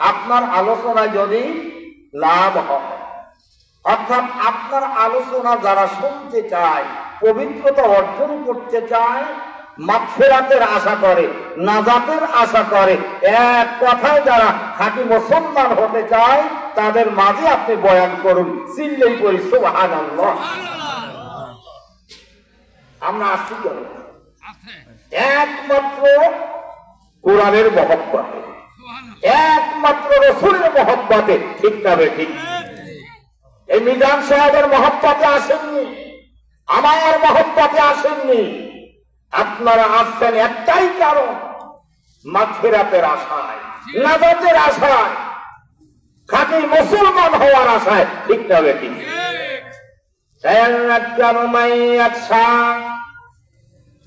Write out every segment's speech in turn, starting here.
আপনার আলোচনায় যদি লাভ হয় অর্থাৎ আপনার আলোচনা যারা শুনতে চায় পবিত্রতা অর্জন করতে চায় মাফেরাতের আশা করে নাজাতের আশা করে এক কথায় যারা খাঁটি মুসলমান হতে চায় তাদের মাঝে আপনি বয়ান করুন চিল্লেই করি সুবহান আমরা আসছি কেন? একমাত্র কোরআনের মহব্বতে। একমাত্র রসুলের মহব্বতে, ঠিক না ঠিক? এই মিজান সাহেবের মহব্বতে আসেননি, আমার মহব্বতে আসেননি। আপনারা আসছেন একটাই কারণ মাথেরাতের আশায়, নাজাতের আশায়, খাঁটি মুসলমান হওয়ার আশায়, ঠিক না ঠিক?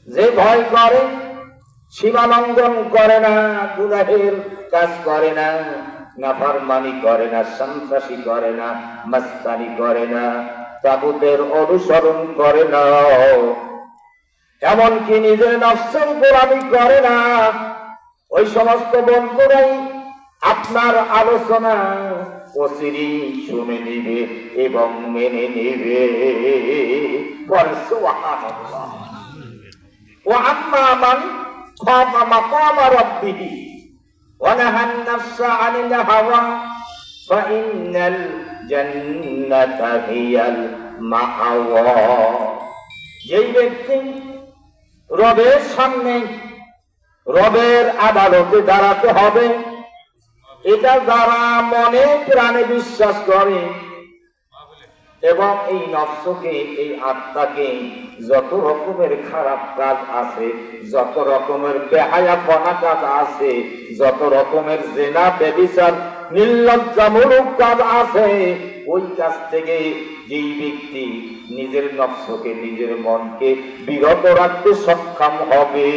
যে ভয় করে, সীমা লঙ্ঘন করে না, গুনাহের কাজ করে না, নাফারমানি করে না, সন্ত্রাসী করে না, মাস্তানি করে না তাগুতের অনুসরণ করে না। এমনকি নিজের নফসের গোলামি করে না। ওই সমস্ত বন্ধুরাই আপনার আলোচনা অচিরি শুনে নিবে এবং মেনে নিবে। ও আম্মা মান ক্ষমা ونهى النفس عن الهوى فإن الجنة هي المأوى যেই ব্যক্তি রবের সামনে রবের আদালতে দাঁড়াতে হবে এটা যারা মনে প্রাণে বিশ্বাস করে এবং এই নফসকে, এই আত্মাকে যত রকমের খারাপ কাজ আছে, যত রকমের বেহায়া পনা কাজ আছে, যত রকমের জেনা, বেবিচার, নির্লজ্জামূলক কাজ আছে, ওই কাজ থেকে যেই ব্যক্তি নিজের নফসকে, নিজের মনকে বিরত রাখতে সক্ষম হবে।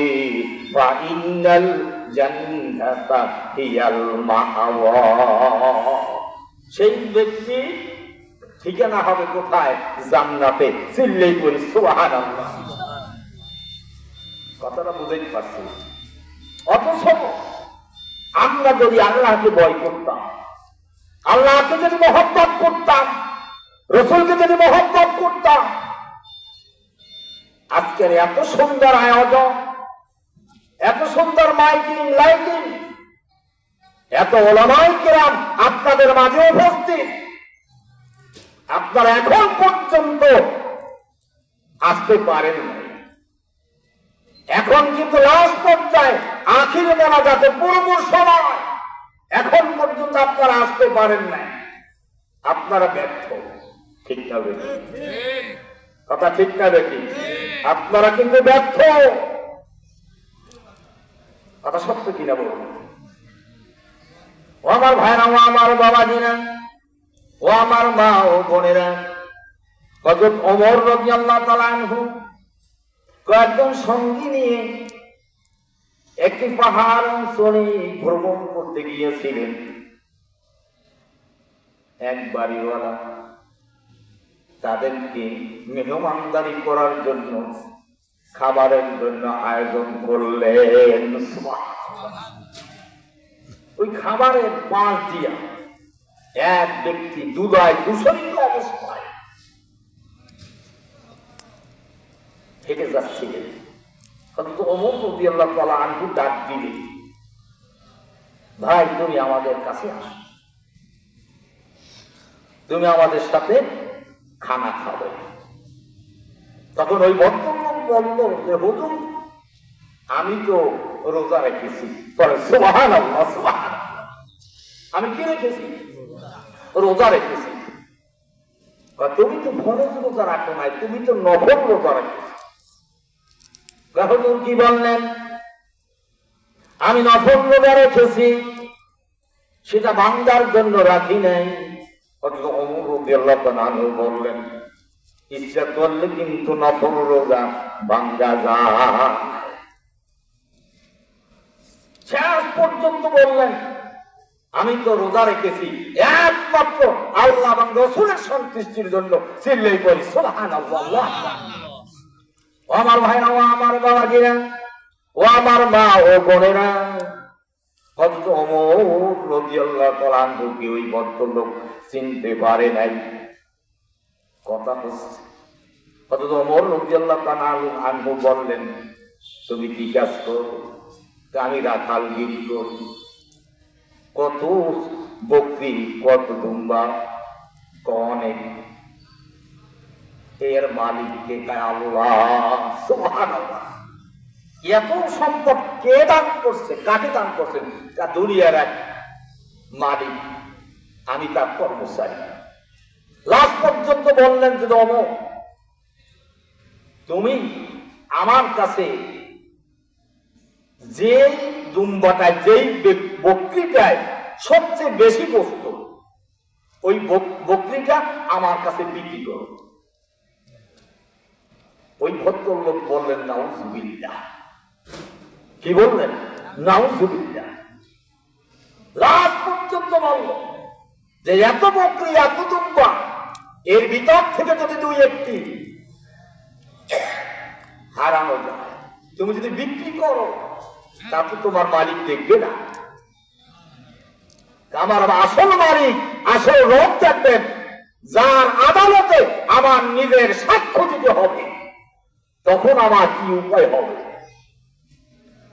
বা ইন্নাল জান্নাতা হিয়াল মাআওয়া। সেই ব্যক্তি ঠিকানা হবে কোথায়? জান্নাতে। চিল্লেই করি সুবাহান কথাটা বুঝাইতে পারছি অথচ আমরা যদি আল্লাহকে ভয় করতাম, আল্লাহকে যদি মহব্বত করতাম, রসুলকে যদি মহব্বত করতাম, আজকের এত সুন্দর আয়োজন, এত সুন্দর মাইকিং, লাইটিং, এত ওলামাই কিরাম আপনাদের মাঝে উপস্থিত আপনারা এখন পর্যন্ত আসতে পারেন এখন কিন্তু লাস্ট পর্যায়ে আখির বলা যাতে পূর্ব সময় এখন পর্যন্ত আপনারা আসতে পারেন নাই। আপনারা ব্যর্থ। ঠিক না কথা ঠিক না বেশি আপনারা কিন্তু ব্যর্থ। কথা সত্য কিনা বলুন? আমার ভাইরা, ও বাবা বাবাজিরা ও আমার মা ও বোনেরা হজরত অমর রবি আল্লাহ তালানহু কয়েকজন সঙ্গী নিয়ে একটি পাহাড় অঞ্চলে ভ্রমণ করতে গিয়েছিলেন। এক বাড়িওয়ালা তাদেরকে মেহমানদারি করার জন্য খাবারের জন্য আয়োজন করলেন। ওই খাবারের পাঁচ দিয়া এক ব্যক্তি দুদায় দূষণিত অবস্থায় হেঁটে যাচ্ছিলেন আল্লাহ তালা ডাক দিলে ভাই, তুমি আমাদের কাছে আস। তুমি আমাদের সাথে খানা খাবে তখন ওই বর্তমান বলল যে হুজুর, আমি তো রোজা রেখেছি। পরে সুবাহান আমি কি রেখেছি? রোজা রেখেছি। তুমি তো ফরজ রোজা রাখো নাই, তুমি তো নফল রোজা রেখেছো। কি বললেন? আমি নফল রোজা রেখেছি, সেটা ভাঙ্গার জন্য রাখি নাই। বললেন, ইচ্ছা করলে কিন্তু নফল রোজা ভাঙ্গা যায়। শেষ পর্যন্ত বললেন, আমি তো রোজা রেখেছি একমাত্র আল্লাহ এবং রসুলের সন্তুষ্টির জন্য চিল্লাই করি সোহান ও আমার ও আমার বাবাজিরা, ও আমার মা ও বোনেরা অথচ অমর রবি আল্লাহ তালাঙ্গুকে ওই ভদ্রলোক চিনতে পারে নাই? কথা হচ্ছে অথচ অমর রবি আল্লাহ আনহু বললেন, তুমি কি কাজ করো? আমি রাখাল গিরি করি কত বকরি কত দুম্বা অনেক এর মালিককে আল্লাহ? এত সম্পদ কে দান করছে, কাকে দান করছেন তা দুনিয়ার এক মালিক, আমি তার কর্মচারী। লাস্ট পর্যন্ত বললেন যে দম তুমি আমার কাছে যে দুম্বাটায়, যেই বকরিটায় সবচেয়ে বেশি বস্তু, ওই বক- বকরিটা আমার কাছে বিক্রি করো। ওই ভদ্রলোক বললেন, নাউজুবিল্লাহ। কি বললেন? নাউজুবিল্লাহ। লাস্ট পর্যন্ত বলল, যে এত বকরি, এত দুম্বা, এর ভিতর থেকে যদি দুই একটি হারানো যায়, তুমি যদি বিক্রি করো, তাতে তোমার মালিক দেখবে না। আমার আসল মালিক, আসল রোগ দেখবেন যার আদালতে আমার নিজের সাক্ষ্য দিতে হবে। তখন আমার কি উপায় হবে?